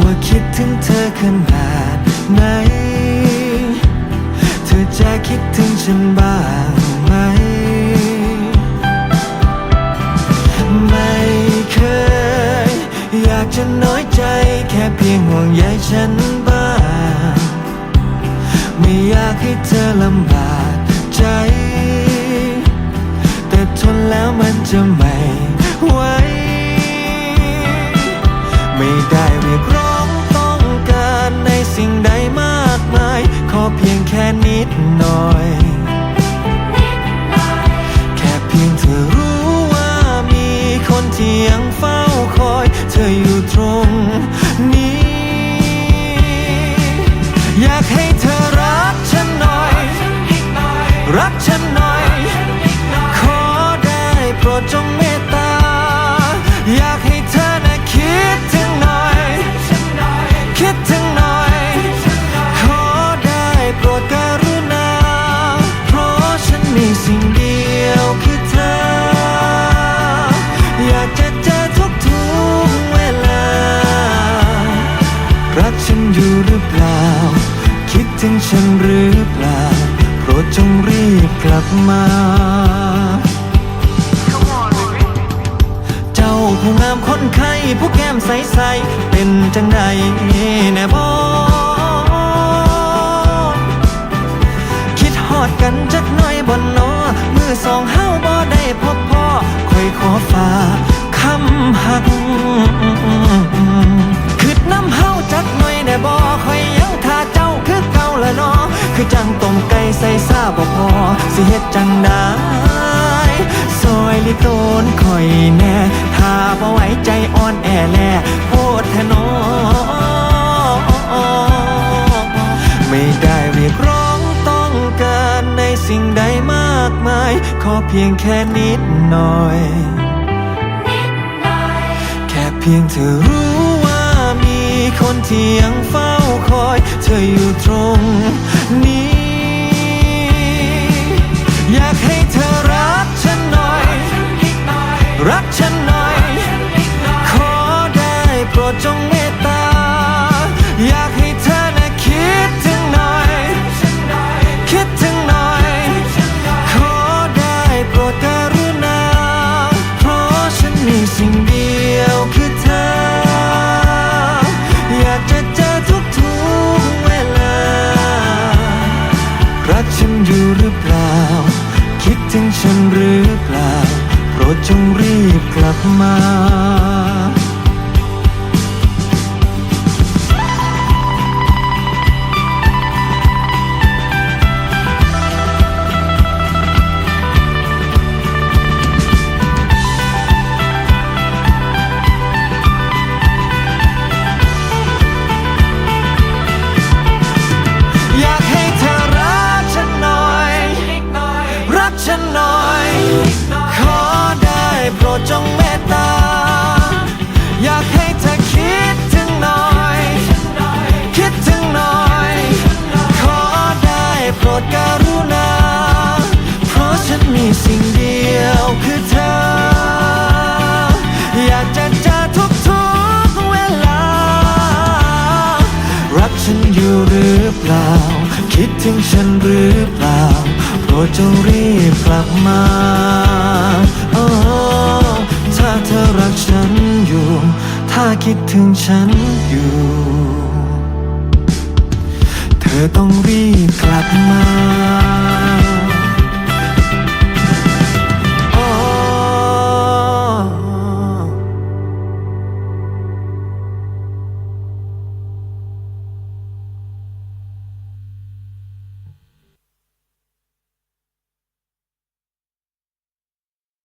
ว่าคิดถึงเธอขนาดไหน เธอจะคิดถึงฉันบ้างไหม ไม่เคย อยากจะน้อยใจแค่เพียงห่วงใยฉันบ้าง ไม่อยากให้เธอลำบากใจ แต่ทนแล้วมันจะไม่ไหว ไม่ได้ เพียงแค่นิดหน่อย แค่เพียงเธอรู้ว่ามีคนที่ยังเฝ้า ฉันอยู่หรือเปล่า คิดถึงฉันหรือเปล่า โปรดจงรีบกลับมา เจ้าผู้งามคนไข้ผู้แก้มใสๆเป็นจังใดแน่บอคิดฮอดกันจักหน่อยบนนอมือสองเฮาบ่ได้พบพ่อคอยขอฝากคำหัก สิเฮ็ดจังได้ซอยลิโตนคอยแน่ถ้าบ่ไหวใจอ่อนแอแลโพดแทนอไม่ได้เรียกร้องต้องการในสิ่งใดมากมาย ขอเพียงแค่นิดหน่อย แค่เพียงเธอรู้ว่ามีคนที่ยังเฝ้าคอย เธออยู่ตรงนี้ จงเมตตา อยากให้เธอนะคิดถึงหน่อย คิดถึงหน่อย ขอได้โปรดกรุณา เพราะฉันมีสิ่งเดียวคือเธอ อยากจะเจอทุกทุกเวลา รักฉันอยู่หรือเปล่า คิดถึงฉันหรือเปล่า โปรดจงรีบกลับมา มีสิ่งเดียวคือเธอ อยากจะเจอทุกทุกๆเวลา รักฉันอยู่หรือเปล่า คิดถึงฉันหรือเปล่า โปรดจงรีบกลับมาโอ้ถ้าเธอรักฉันอยู่ ถ้าคิดถึงฉันอยู่ เธอต้องรีบกลับมา